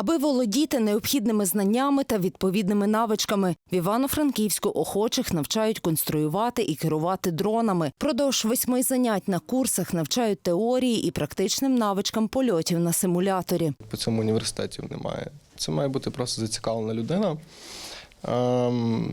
Аби володіти необхідними знаннями та відповідними навичками, в Івано-Франківську охочих навчають конструювати і керувати дронами. Продовж восьми занять на курсах навчають теорії і практичним навичкам польотів на симуляторі. по цьому університетів немає. Це має бути просто зацікавлена людина,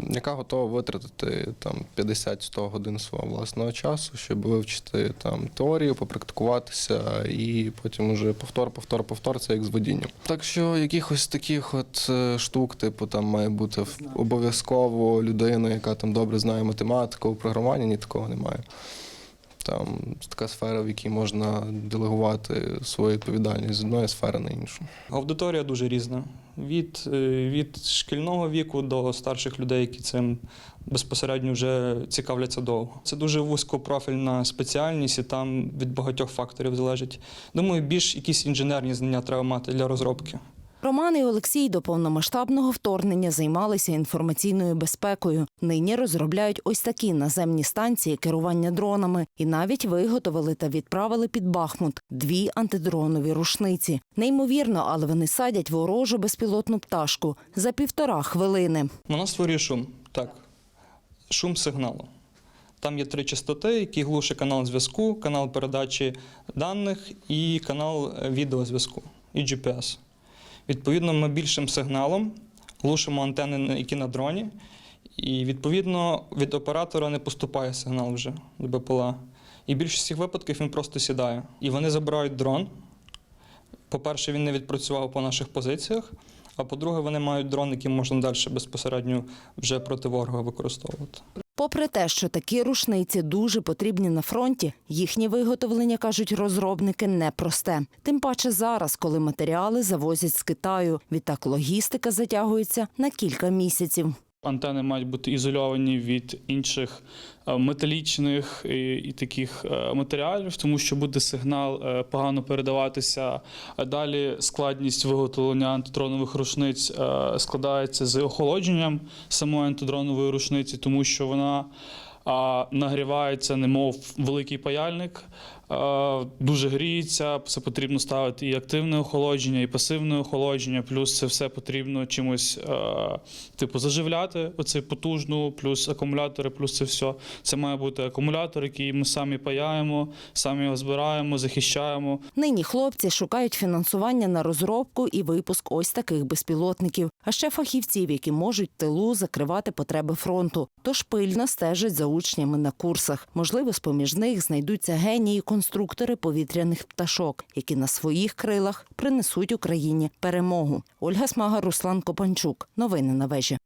яка готова витратити там 50-100 годин свого власного часу, щоб вивчити там теорію, попрактикуватися і потім уже повтор, повтор, повтор це як з водінням. Так що якихось таких от е, штук, типу, там має бути обов'язково людина, яка там добре знає математику, програмування, ні такого немає. Там така сфера, в якій можна делегувати свою відповідальність з одної сфери на іншу. Аудиторія дуже різна. Від, е, від шкільного віку до старших людей, які цим безпосередньо вже цікавляться довго. Це дуже вузькопрофільна спеціальність, і там від багатьох факторів залежить. Думаю, більш якісь інженерні знання треба мати для розробки. Роман і Олексій до повномасштабного вторгнення займалися інформаційною безпекою. Нині розробляють ось такі наземні станції керування дронами і навіть виготовили та відправили під Бахмут дві антидронові рушниці. Неймовірно, але вони садять ворожу безпілотну пташку за півтора хвилини. Вона створює шум. Так. Шум сигналу. Там є три частоти, які глушить канал зв'язку, канал передачі даних і канал е, відеозв'язку і GPS. Відповідно, ми більшим сигналом глушимо антени, які на дроні, і відповідно від оператора не поступає сигнал вже до БПЛА. І в більшості випадків він просто сідає. І вони забирають дрон. По-перше, він не відпрацював по наших позиціях. А по-друге, вони мають дрон, який можна далі безпосередньо вже проти ворога використовувати. Попри те, що такі рушниці дуже потрібні на фронті, їхнє виготовлення, кажуть розробники, непросте. Тим паче зараз, коли матеріали завозять з Китаю. Відтак логістика затягується на кілька місяців. Антени мають бути ізольовані від інших е, металічних і, таких е, матеріалів, тому що буде сигнал е, погано передаватися. Далі складність виготовлення антидронових рушниць складається з охолодженням самої антидронової рушниці, тому що вона а, нагрівається, немов великий паяльник, дуже гріється. Це потрібно ставити і активне охолодження, і пасивне охолодження. Плюс це все потрібно чимось, типу, заживляти оцей потужну, плюс акумулятори, плюс це все. Це має бути акумулятор, який ми самі паяємо, самі його збираємо, захищаємо. Нині хлопці шукають фінансування на розробку і випуск ось таких безпілотників, а ще фахівців, які можуть тилу закривати потреби фронту. Тож пильно стежать за учнями на курсах. Можливо, з поміж них знайдуться генії конструктори повітряних пташок, які на своїх крилах принесуть Україні перемогу. Ольга Смага, Руслан Копанчук. Новини на вежі.